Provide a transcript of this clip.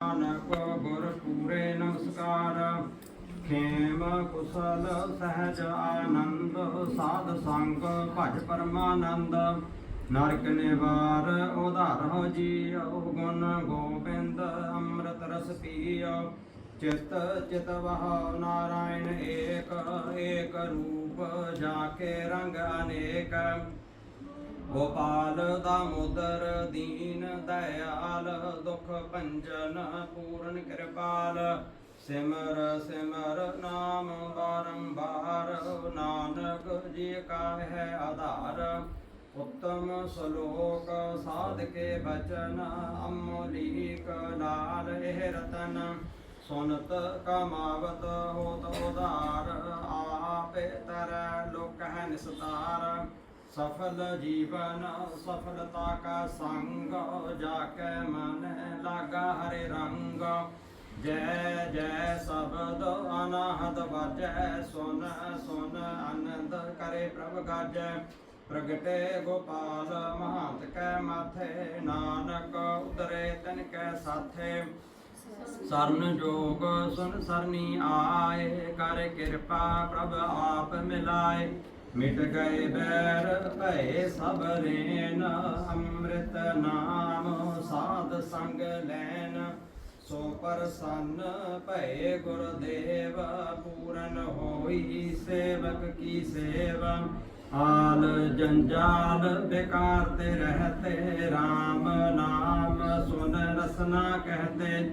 ਨਾਨਕ ਗੁਰ ਪੂਰੇ ਨਮਸਕਾਰ। ਖੇਮ ਕੁਸਲ ਸਹਿਜ ਆਨੰਦ, ਸਾਧ ਸੰਗ ਭਜ ਪਰਮਾਨੰਦ। ਨਰਕ ਨਿਵਾਰ ਉਧਾਰਹੁ ਜੀਉ, ਗੁਣ ਗੋਬਿੰਦ ਅੰਮ੍ਰਿਤ ਰਸ ਪੀਓ ਚਿਤ ਚਿਤ ਵਹ ਨਾਰਾਇਣ ਏਕ ਏਕ ਰੂਪ ਜਾ ਕੇ ਰੰਗ ਅਨੇਕ। ਗੋਪਾਲ ਦਾਮੋਦਰ ਦੀਨ ਦਇਆਲ, ਦੁਖ ਭੰਜਨ ਪੂਰਨ ਕਿਰਪਾਲ। ਸਿਮਰ ਸਿਮਰ ਨਾਮ ਬਾਰੰਬਾਰ ਨਾਨਕ ਜੀ ਕਾ ਹੈ ਆਧਾਰ। ਉੱਤਮ ਸ਼ਲੋਕ ਸਾਧ ਕੇ ਬਚਨ, ਅਮੋਲੀਕ ਲਾਲ ਇਹ ਰਤਨ। ਸੁਨਤ ਕਮਾਵਤ ਹੋਤ ਉਧਾਰ, ਆਪੇ ਤਰ ਲੋਕ ਹੈ ਨਿਸਤਾਰ। ਸਫਲ ਜੀਵਨ, ਸਫਲਤਾ ਕਾ ਸੰਗ, ਜਾ ਕੇ ਮਨ ਲਾਗਾ ਹਰੇ ਰੰਗ। ਜੈ ਜੈ ਸ਼ਬਦ ਅਨਾਹਦ ਵਾਜੈ, ਸੁਨ ਸੁਨ ਆਨੰਦ ਕਰੇ ਪ੍ਰਭ ਗਾਜੈ। ਪ੍ਰਗਟੇ ਗੋਪਾਲ ਮਹੰਤ ਕੈ ਮਾਥੇ, ਨਾਨਕ ਉਦਰੇ ਤਨ ਕੈ ਸਾਥੇ। ਸਰਨ ਜੋਗ ਸੁਨ ਸਰਨੀ ਆਏ, ਕਰ ਕਿਰਪਾ ਪ੍ਰਭ ਆਪ ਮਿਲਾਏ। ਮਿਟ ਗਏ ਬੈਰ ਭਏ ਸਭ ਰੇਨ ਅੰਮ੍ਰਿਤ ਨਾਮ ਸਾਧ ਸੰਗ ਲੈਨ ਸੋ ਪਰਸੰਨ ਭਏ ਗੁਰਦੇਵ, ਪੂਰਨ ਹੋਈ ਸੇਵਕ ਕੀ ਸੇਵਾ। ਆਲ ਜੰਜਾਲ ਬੇਕਾਰ ਤੇ ਰਹਤੇ RAM ਨਾਮ ਸੁਨ ਰਸਨਾ ਕਹਤੇ।